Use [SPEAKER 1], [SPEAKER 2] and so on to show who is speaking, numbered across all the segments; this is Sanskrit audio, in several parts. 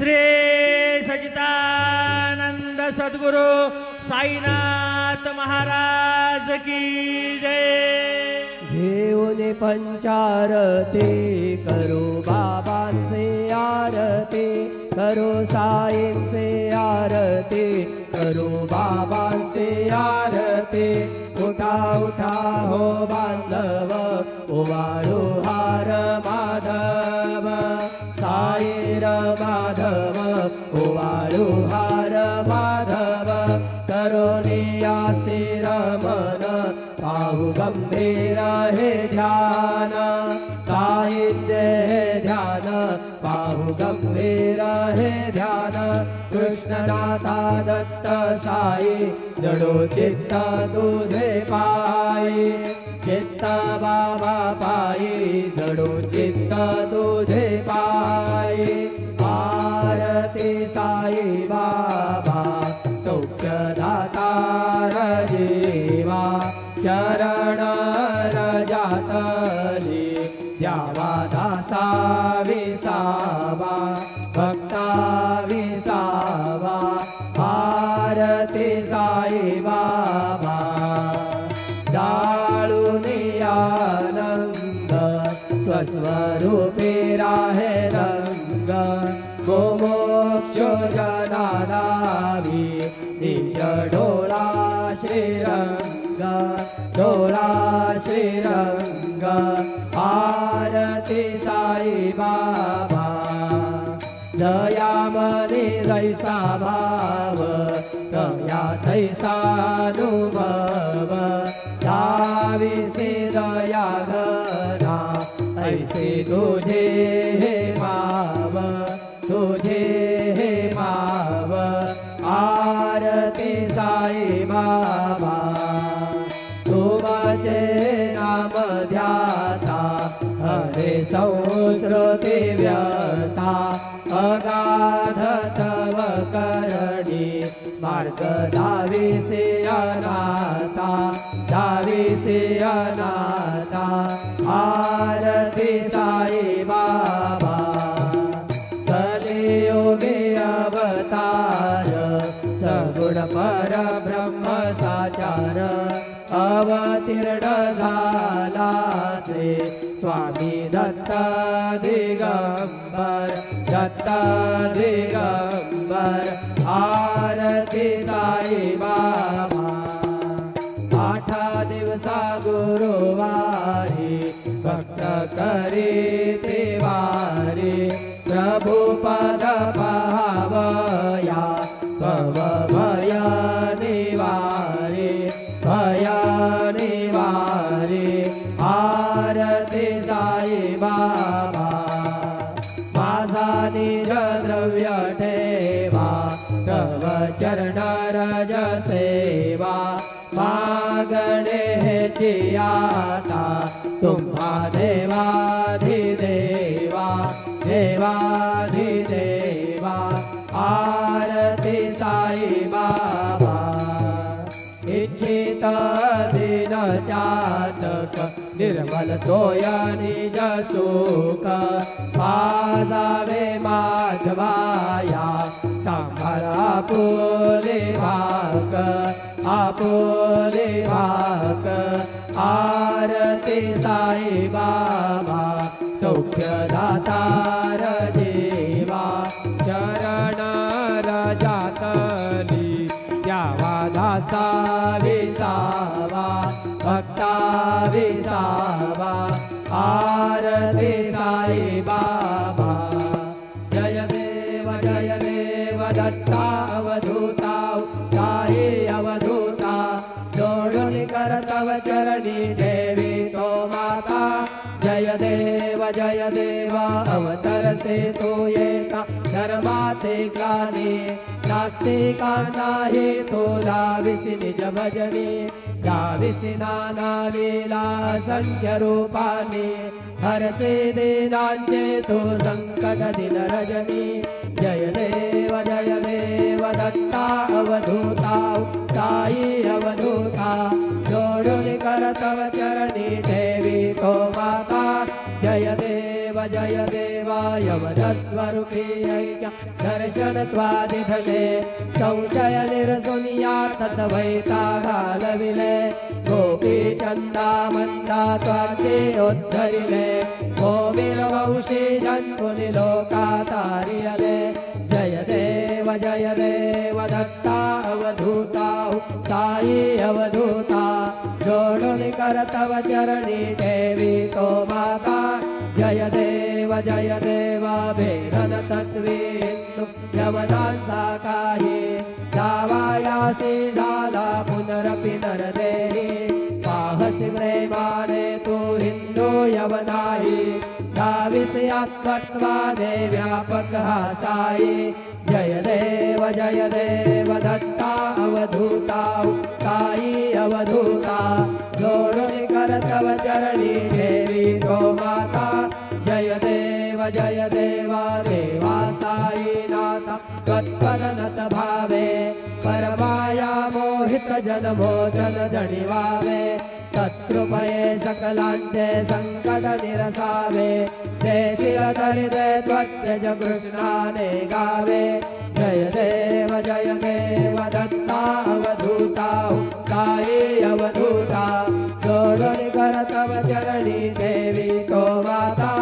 [SPEAKER 1] श्री सचितानंद सद्गुरु साईनाथ महाराज की जय।
[SPEAKER 2] घेऊन पंचारती करू बाबांचे आरती करू साईंचे आरती करू बाबांचे आरती उठा उठा हो बांधव ओवाळू हार मा हार माधव करोनिया स्थिर मन पाहू गंभीर हे ध्यान हे पाहू गंभीर हे ध्यान कृष्णनाथा दत्त साई जडो चित्त तुझे पायी चित्त बाबा पायी जडो चित्त तुझे पायी दासा विसावा भक्ता विसावा आरती साई बाबा जाळून आनंद स्वस्वरूपे राहे रंग। गोमोक्ष जनादावी निज डोळा श्रीरंग चोला श्रीरङ्ग आरती साई बाबा। दयामणि दैसा भाव रम्या दैसानुभव दाविसि दया गदा ऐसे दुझे संस्कृती व्यता अगाध तव करणी मार्ग दाविसे अनाथा दाविसे अनाथा आरती साई बाबा। कलियुगे अवतार सगुण पर ब्रह्म साचार अवतीर्ण झाला स्वामी दत्त दिगंबर दत्त दिगंबर आरती बाबा। आठा दिवसा गुरुवारी भक्त करी वारी प्रभु पद पावया भव बैठिया था तुम्हारे वास चातक निर्मल माधवाया सांभाळ आपुले भाक आपुले भाक आरती साई बाबा सौख्य दत्ता अवधूता साई अवधूता जोडून कर तव चरणी देवी तो माता। जय देव जय देव अवतरसे तो येता धर्माते ग्लानी नास्तिका नाही तो दाविसी निज भजनी दाविसी नाना लीला संख्य रूपानी। हरसे दीनांचे तो संकट दिन रजनी जय देव। जय देव दत्ता अवधूता साई अवधूता। जोडून कर तव चरणी ठेवी तो माता। जय देव, जय देवा यवदस्व स्वरूपी ऐक्य दर्शनत्वादिफले संशय निरसुनिया तद्वैतागालविले गोपी चन्दा मन्दा त्वार्थे उद्धरिले। गोविरवंशी जन्मुनिलोकातार्यले जय भजय देवदत्ता अवधूता, साई अवधूता। जोड़ुनि कर तव चरणी देवी तो माता। जय देव, जय देवा, भेदन तत्वेन्दु यवदान्ताकाहि दावायासि दादा पुनरपि नर नरदेहि। पाहसि प्रेमाणे तु हिन्दो यवनायि दाविषयात्मत्वा देव्यापकः सायि जय देव जय देव दत्ता अवधूता साई अवधूता करतव चरणी देवी गो माता। जय देव जय देव देवा साई नाथ त्वत्परनत भावे परमाया मोहित जनमोचन जनिवावे तत्कृपये सकलान्ते सङ्कट निरसावे देशिरतरिदे त्वत्यज कृष्णाने गावे। जय देव जय देव दत्ता अवधूता साई अवधूता। जोडुनि करतव चरणी देवी तो माता।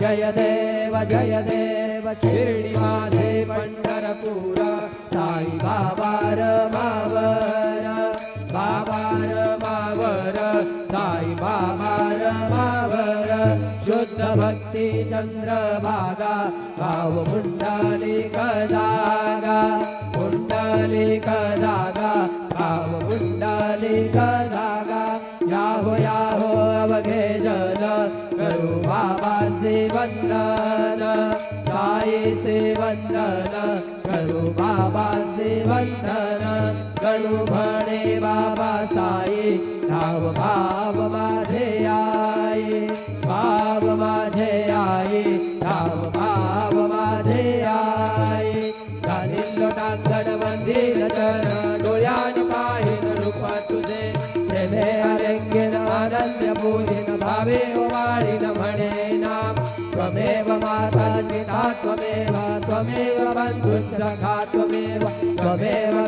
[SPEAKER 2] जय देव जय देव, शिर्डी माझे पंढरपूर। साई बाबा रमावर शुद्ध भक्ति चंद्र बाबा आव रामारमावर शुद्धभक्ति चन्द्रभागा भावपुण्डलिकदागा पुण्डलिकदागा भावपुण्डलिकदागा याहो याहो अवघे जल करो बाबा से वंदन साई से वंदन करो बाबा से वंदन गणु भणे बाबा साई भाव भाव माझे आई भाव माझे आई भाव भाव माझे आई गादील लोटांगण मंदिर चरण डोळ्याने पाहिन रूप तुझे प्रेमे अरंगेन अनन्य पूजिन भावे वाळीन म्हणे नाम। त्वमेव माता पिता त्वमेव त्वमेव बन्धुसखा, त्वमेव त्वमेव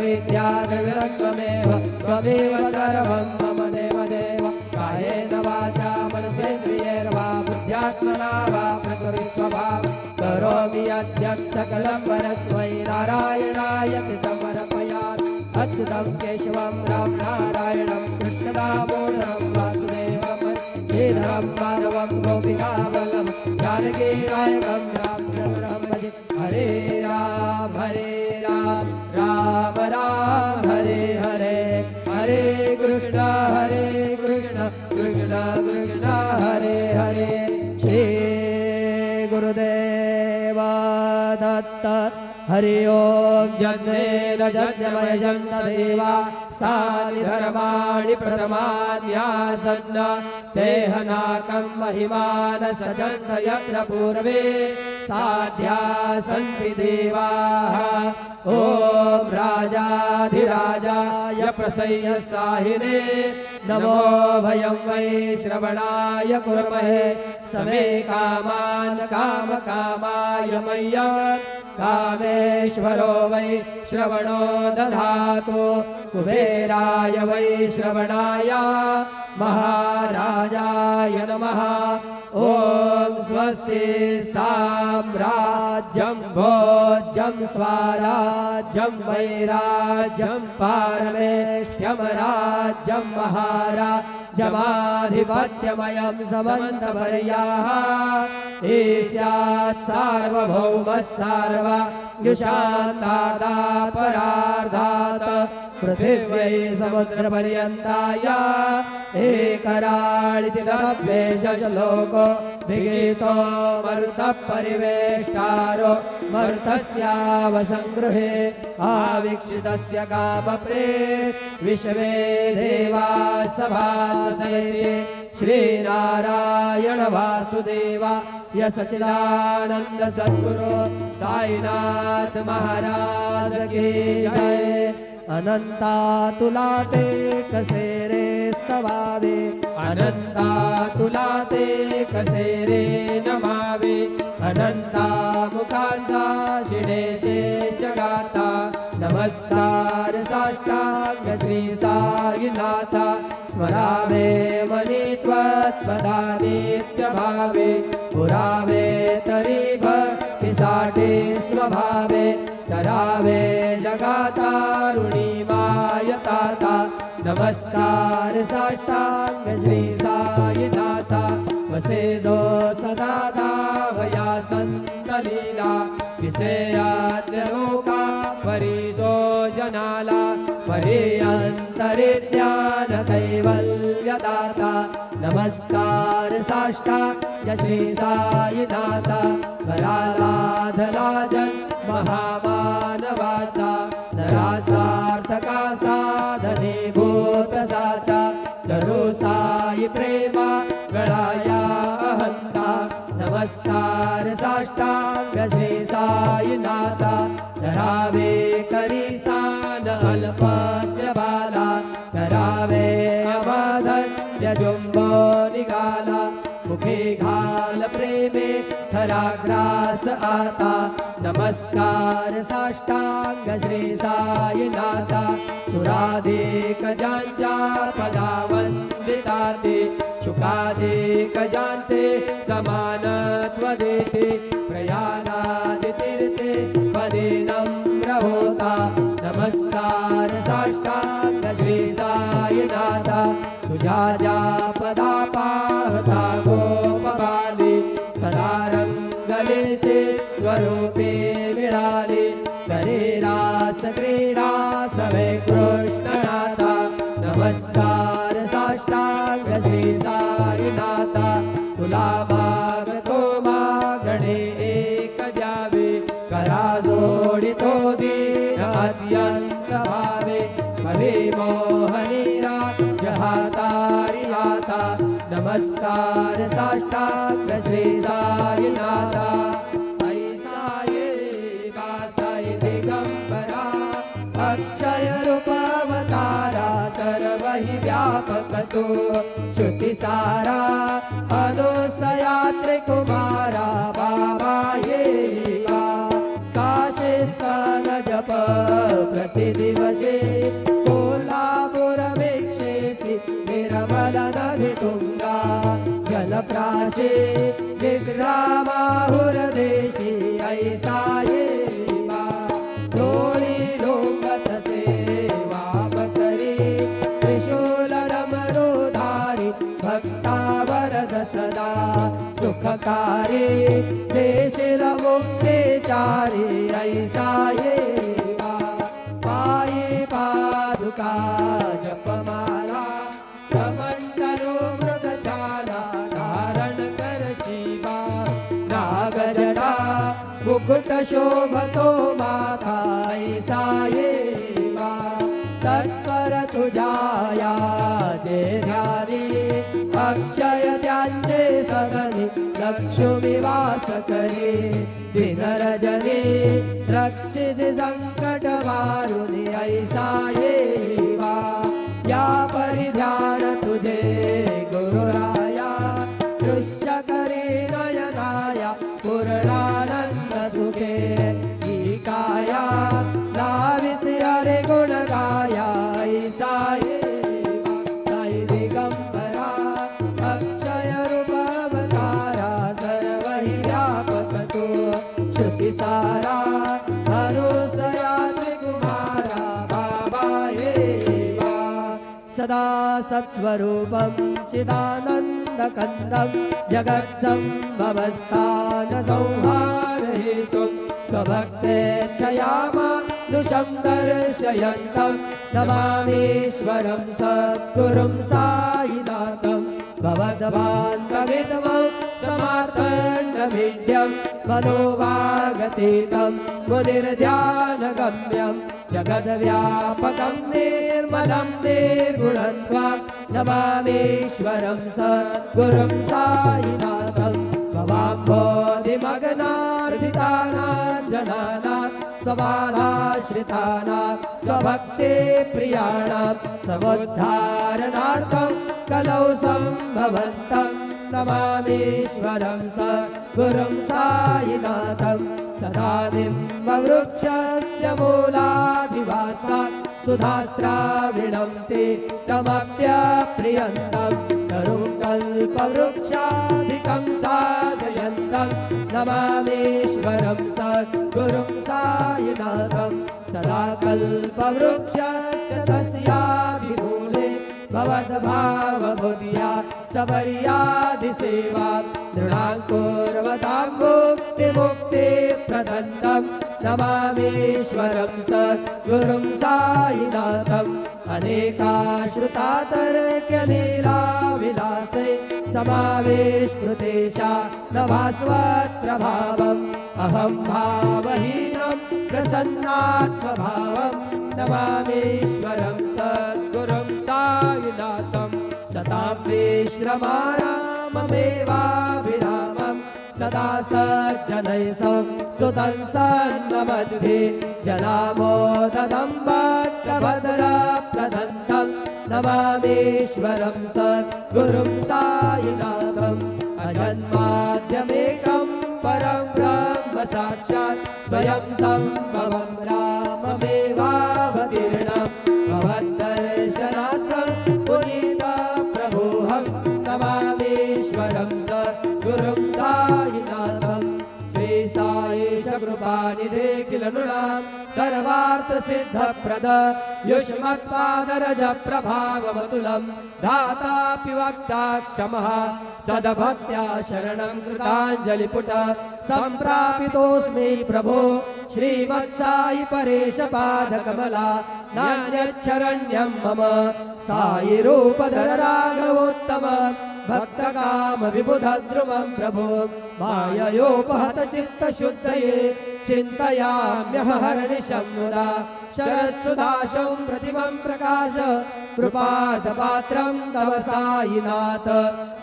[SPEAKER 2] त्वमेव सर्वं मम देव देव। कायेन वाचा मनसेन्द्रियैर्वा बुद्ध्यात्मना वा करोमि नारायणाय अच्युतं केशवं राम नारायणं कृष्णदामोदरं वासुदेवं। श्रीधरं जानकीनायकं रामचन्द्रं भजे हरे राम हरे राम राम राम, हरे हरे। हरे कृष्ण हरे कृष्ण कृष्ण कृष्ण, हरे हरे। श्री गुरुदेवा दत्त। हरि ओं जन्मेन जन्मय जन्मदेवा स्थानि धर्माणि प्रथमान्यासन्न देहनाकं महिमान सजन्त यत्र पूर्वे साध्या सन्ति देवाः। ॐ राजाधिराजाय प्रसय्य साहिने नमो भयं वै श्रवणाय कुर्महे समे कामान् कामकामाय मय्य कामेश्वरो वै श्रवणो दधातु। कुबेराय वै श्रवणाय। महाराजाय नमः ॐ स्वस्ति साम्राज्यं भोज्यं स्वाराज्यं वैराज्यं पारमेष्ठ्यं राज्यं महाराजमाधिपत्यमयं समन्तवर्याः ईस्यात् सार्वभौमः सार्व युषान्तादापरार्धात् पृथिव्यै समुद्रपर्यन्ताय एकराळिति तदभ्येषलोको विगीतो मरुतः परिवेष्टारो मरुतस्यावसङ्गृहे आवीक्षितस्य कामप्रे विश्वे देवा सभासयते श्रीनारायण वासुदेव य सचिदानन्द सद्गुरु साईनाथ महाराज की जय अनंता तुला ते कसेरे स्तवावे अनन्ता तुला ते कसेरे नमावे अनन्ता मुखांसा शिडेशे शगाता नमस्कार साष्टाङ्ग श्री सायिनाथा स्मरावे मणित्वत्पदा नित्यभावे पुरावे तरिभ भक्तिसाठी स्वभावे तरावे जगातारुणी मायताता नमस्कार साष्टांग श्री साईनाथ वसेदो सदा धावया सन्तलीला विषयाद्यलोका परिजो जनाला। परियन्तरिज्ञान कैवल्यदाता। नमस्कार साष्टांग श्री साईनाथ करालाधलाजन् महामानवाचा नरासार्थका साधने भूतसाचा धरो साई प्रेमा गळाया दाता नमस्कार साष्टांग श्री साईनाथा सुरादेकजाञ्चा पदा वन्दिता ते शुकादेकजान्ते समानत्वदेते। प्रयाणादितीर्थे पदे नम्रहोता नमस्कार नाथा नमस्कार साष्टा श्री साई नाथा हरि साई वासाय दिगंबरा अक्षय रूपावतारा श्रुति सारा अदो ये देश पाए पादुका जप मारा रमन कर शिवा। नागजटा, मुकुट शोभतो माथा, ऐसा ये तत्पर तुझाया दे अक्षय त्याचे सगले लक्ष्मी करे दिनरजनी रक्षिसि संकट वारुणी सारा अनुसया त्रिकुमारा बाबा वा सदा सत्स्वरूपं चिदानन्दकन्दं जगत्सम्भवस्थानसंहारहेतुं स्वभक्तेच्छयामा दुषं दर्शयन्तं नमामीश्वरं सद्गुरुं सायिनाथं भवद्बान्धविद्मं समात्मन्नभिड्यं मनोवागतीतं मुनिर्ध्यानगम्यं जगद्व्यापकं निर्मलं निर्गुणं नमामीश्वरं स गुरुं सायिनाथं भवाम्बोधिमग्नार्थितानाञ्जनानां स्वमानाश्रितानां स्वभक्तिप्रियाणां समुद्धारणार्थं कलौ सम्भवन्तम् नमामीश्वरं स गुरुं सायिनाथं सदानिम्बवृक्षस्य मूलादिवासात् सुधास्राविणं ते तमप्यप्रियन्तं तरुं कल्पवृक्षाधिकं साधयन्तं नमामीश्वरं स गुरुं सायिनाथं सदा कल्पवृक्षस्य तस्याभिमूले भवद्भावबुद्ध्या सबर्यादिसेवा दृढां कुर्वतां मुक्तिमुक्तिप्रदन्तं नमामीश्वरं स गुरुं सायिनाथम् अनेकाश्रुतातर्क्यलीलाविलासे समावेशकृतेशा नभास्वत्प्रभावम् अहं भावहीनं प्रसन्नात्मभावं नमामीश्वरं सद्गुरुं सायिनाथम् सदा विश्रमाराममेवाभिरामं सदा सज्जनैः संस्तुतं सन्नमद्भिः जलामोदनं भक्तभद्रप्रदन्तं नमामीश्वरं सद्गुरुं सायिनाथम् अजन्माद्यमेकं परं ब्रह्म साक्षात् स्वयं सम्भवं राममेवावतीर्णं भवद्दर्शनात् सर्वं नमामीश्वरं स गुरुं सायिनाथं श्रीसायेश कृपानिधे किल नृणाम् सर्वार्थसिद्धप्रद। युष्मत्पादरज प्रभावमतुलं धातापि वक्ता क्षमः सदभक्त्या शरणं कृताञ्जलिपुट। सम्प्रापितोऽस्मि प्रभो। श्रीमत्सायि परेश पादकमला नान्यच्छरण्यं मम। सायि रूपधर राघवोत्तम भक्तकाम विबुधद्रुमं प्रभो माययोपहत चित्तशुद्धये चिन्तयाम्यहर्निशं मुदा शरत्सुदाशं प्रतिमं प्रकाश कृपादपात्रं तव सायिनाथ।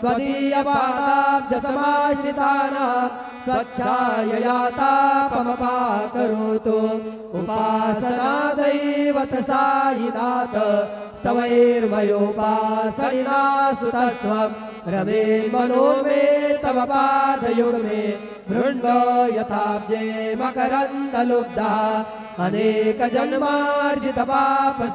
[SPEAKER 2] त्वदीयपादाब्जसमाश्रितानां स्वच्छाययातापमपाकरोतु। उपासनादैवत सायिनाथ स्तवैर्मयोपासनिना सुतस्वं रमे मनो मे तव पादयुग्मे भृण्डो यथाब्जे मकरन्दलुब्धा। अनेकजन्मार्जितपाप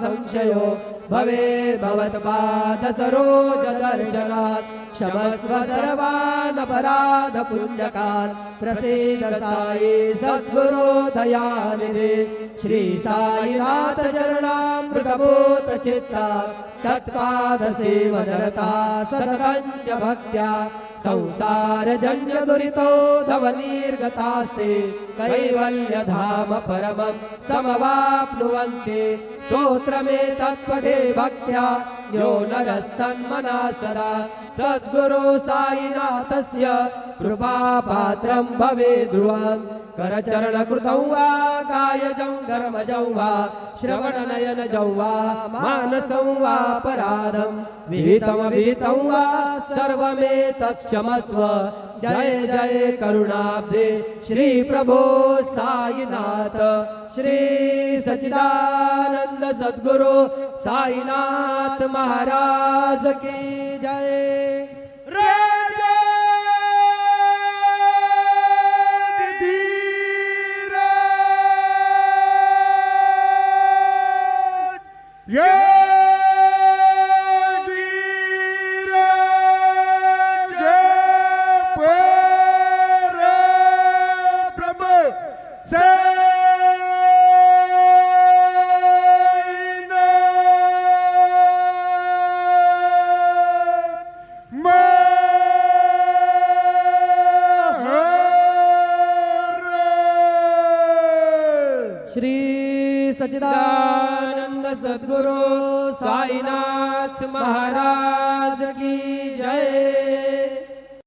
[SPEAKER 2] संशयो भवेर्भवत्पादसरोजदर्शनात् क्षमस्व सर्वानपराधपुञ्जकान्। प्रसीद साई सद्गुरो दयानिधे। श्री साईनाथ चरणामृतभूत चित्ता। तत्पादसेवनरता सततञ्च भक्त्या संसारजन्य दुरितो धवनीर्गतास्ते कैवल्यधाम परमं समवाप्नुवन्ति। स्तोत्रमेतत्पठे भक्त्या यो नरः सन्मना सदा। सद्गुरो साईनाथस्य कृपापात्रं भवे ध्रुवम् कर चरण कृतौ वा कायजौ कर्मजौ वा श्रवण नयन जौ वा मानसौ वा पराधम विहितमभिहितौ वा सर्वमे तत्क्षमस्व जय जय करुणाब्दे। श्री प्रभो साईनाथ। श्री सचिदानंद सद्गुरु साईनाथ महाराज की जय। रे! Yeah!